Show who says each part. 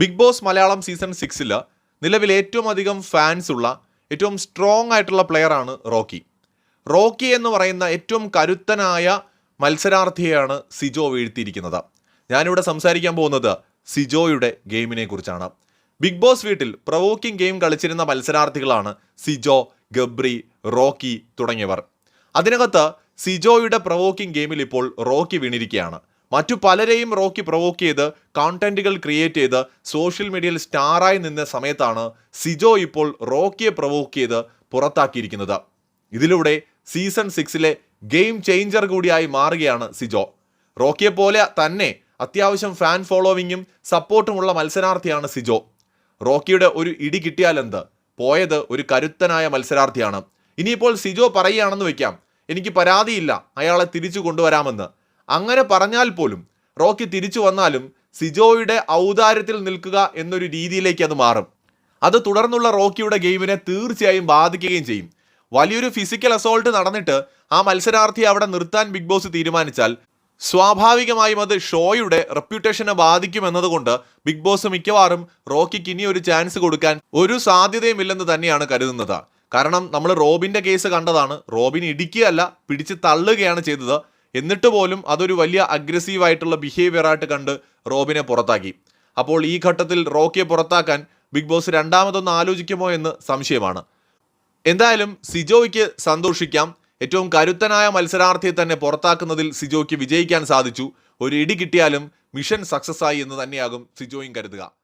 Speaker 1: Big boss Malayalam season സിക്സിൽ നിലവിൽ ഏറ്റവും അധികം ഫാൻസ് ഉള്ള ഏറ്റവും സ്ട്രോങ് ആയിട്ടുള്ള പ്ലെയറാണ് റോക്കി. റോക്കി എന്ന് പറയുന്ന ഏറ്റവും കരുത്തനായ മത്സരാർത്ഥിയെയാണ് സിജോ വീഴ്ത്തിയിരിക്കുന്നത്. ഞാനിവിടെ സംസാരിക്കാൻ പോകുന്നത് സിജോയുടെ ഗെയിമിനെ കുറിച്ചാണ്. ബിഗ് ബോസ് വീട്ടിൽ പ്രവോക്കിംഗ് ഗെയിം കളിച്ചിരുന്ന മത്സരാർത്ഥികളാണ് സിജോ ഗബ്രി റോക്കി തുടങ്ങിയവർ. അതിനകത്ത് സിജോയുടെ പ്രവോക്കിംഗ് ഗെയിമിൽ ഇപ്പോൾ റോക്കി വീണിരിക്കുകയാണ്. മറ്റു പലരെയും റോക്കി പ്രൊവോക്ക് ചെയ്ത് കോണ്ടന്റുകൾ ക്രിയേറ്റ് ചെയ്ത് സോഷ്യൽ മീഡിയയിൽ സ്റ്റാറായി നിന്ന സമയത്താണ് സിജോ ഇപ്പോൾ റോക്കിയെ പ്രൊവോക്ക് ചെയ്ത് പുറത്താക്കിയിരിക്കുന്നത്. ഇതിലൂടെ സീസൺ സിക്സിലെ ഗെയിം ചേഞ്ചർ കൂടിയായി മാറുകയാണ് സിജോ. റോക്കിയെ പോലെ തന്നെ അത്യാവശ്യം ഫാൻ ഫോളോവിങ്ങും സപ്പോർട്ടുമുള്ള മത്സരാർത്ഥിയാണ് സിജോ. റോക്കിയുടെ ഒരു ഇടി കിട്ടിയാലെന്ത് പോയത് ഒരു കരുത്തനായ മത്സരാർത്ഥിയാണ്. ഇനിയിപ്പോൾ സിജോ പറയുകയാണെന്ന് വെക്കാം എനിക്ക് പരാതിയില്ല. അയാളെ തിരിച്ചു കൊണ്ടുവരാമെന്ന്. അങ്ങനെ പറഞ്ഞാൽ പോലും റോക്കി തിരിച്ചു വന്നാലും സിജോയുടെ ഔദാര്യത്തിൽ നിൽക്കുക എന്നൊരു രീതിയിലേക്ക് അത് മാറും. അത് തുടർന്നുള്ള റോക്കിയുടെ ഗെയിമിനെ തീർച്ചയായും ബാധിക്കുകയും ചെയ്യും. വലിയൊരു ഫിസിക്കൽ അസോൾട്ട് നടന്നിട്ട് ആ മത്സരാർത്ഥിയെ അവിടെ നിർത്താൻ ബിഗ് ബോസ് തീരുമാനിച്ചാൽ സ്വാഭാവികമായും അത് ഷോയുടെ റെപ്യൂട്ടേഷനെ ബാധിക്കുമെന്നതുകൊണ്ട് ബിഗ് ബോസ് മിക്കവാറും റോക്കിക്ക് ഇനി ഒരു ചാൻസ് കൊടുക്കാൻ ഒരു സാധ്യതയുമില്ലെന്ന് തന്നെയാണ് കരുതുന്നത്. കാരണം നമ്മൾ റോബിന്റെ കേസ് കണ്ടതാണ്. റോബിൻ ഇടിക്കുകയല്ല പിടിച്ച് തള്ളുകയാണ് ചെയ്തത്. എന്നിട്ട് പോലും അതൊരു വലിയ അഗ്രസീവ് ആയിട്ടുള്ള ബിഹേവിയർ ആയിട്ട് കണ്ട് റോബിനെ പുറത്താക്കി. അപ്പോൾ ഈ ഘട്ടത്തിൽ റോക്കിയെ പുറത്താക്കാൻ ബിഗ് ബോസ് രണ്ടാമതൊന്ന് ആലോചിക്കുമോ എന്ന് സംശയമാണ്. എന്തായാലും സിജോയ്ക്ക് സന്തോഷിക്കാം. ഏറ്റവും കരുത്തനായ മത്സരാർത്ഥിയെ തന്നെ പുറത്താക്കുന്നതിൽ സിജോയ്ക്ക് വിജയിക്കാൻ സാധിച്ചു. ഒരു ഇടി കിട്ടിയാലും മിഷൻ സക്സസ് ആയി എന്ന് തന്നെയാകും സിജോയും കരുതുക.